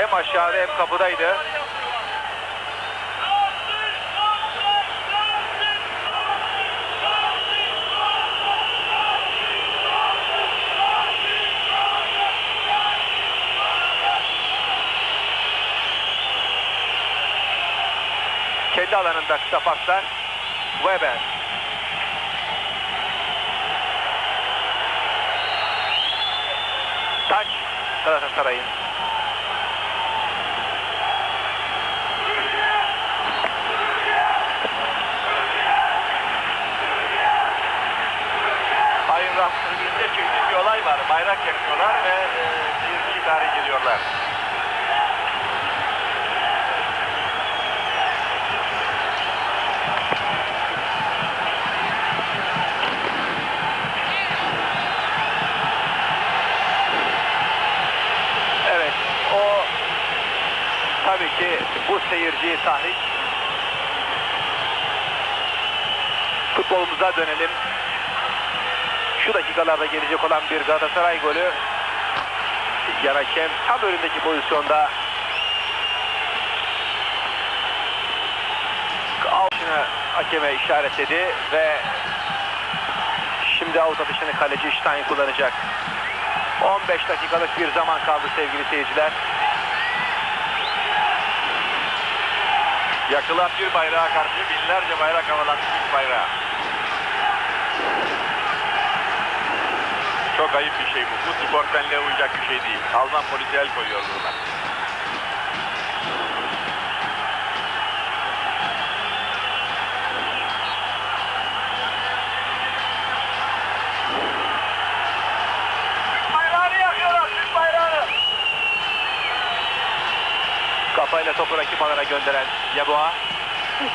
hem aşağıda hem kapıdaydı. Kendi alanında kısa paslar. Weber. Taç Galatasaray'ın. Bayrak yakıyorlar ve e, seyirciyi tahrik ediyorlar. Evet, o tabii ki bu seyirci tahrik. Futbolumuza dönelim. Şu dakikalarda gelecek olan bir Galatasaray golü. Yan hakem tam önündeki pozisyonda Alçın'ı hakeme işaretledi ve şimdi avut atışını kaleci Stein kullanacak. 15 dakikalık bir zaman kaldı sevgili seyirciler. Yakılan bir bayrağa karşı binlerce bayrak havalandı Türk bayrağı. Çok ayıp bir şey bu. Bu sportmenliğe uyacak bir şey değil. Alman polisi el koyuyor bayrağını. Kafayla topu rakip alana gönderen Yeboa.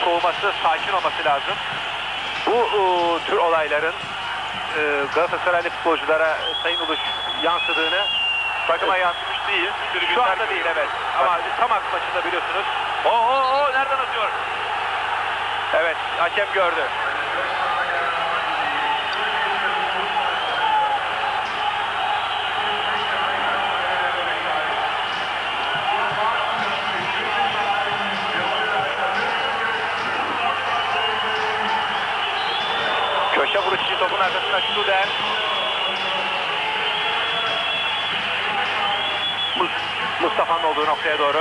Soğuması, sakin olması lazım. Bu e, tür olayların e, Galatasaraylı futbolculara e, Sayın Uluş yansıdığını Takıma yansımış değil. şu anda değil evet. Ama tam aksi maçında biliyorsunuz. Oo, oo, nereden atıyor? Evet hakem gördü. İçin topun arkasına Studer. Mus- Mustafa'nın olduğu noktaya doğru.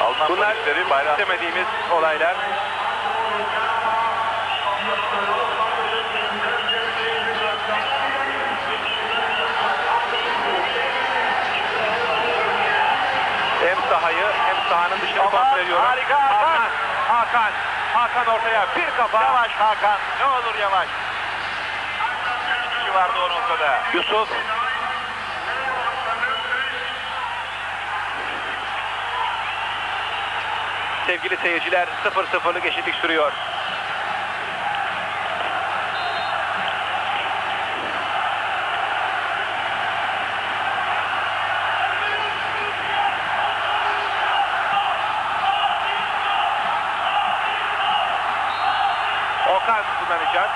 Alman Bunlar bayrağı istemediğimiz olaylar. Hem sahayı hem sahanın dışını kontrol ediyorum. harika Hakan. Hakan. Hakan ortaya bir kafa. Yavaş Hakan. Ne olur yavaş. Üç kişi vardı o noktada. Yusuf. Sevgili seyirciler 0-0'lık eşitlik sürüyor. Okan kullanacak.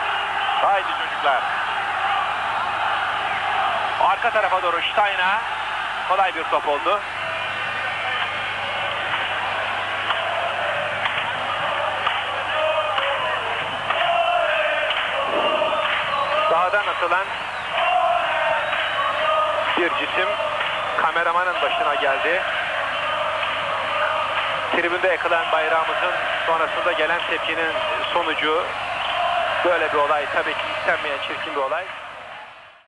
Haydi çocuklar. Arka tarafa doğru Stein'a kolay bir top oldu. Sahadan atılan bir cisim kameramanın başına geldi. Tribünde yakılan bayrağımızın sonrasında gelen tepkinin sonucu böyle bir olay tabii ki istenmeyen çirkin bir olay.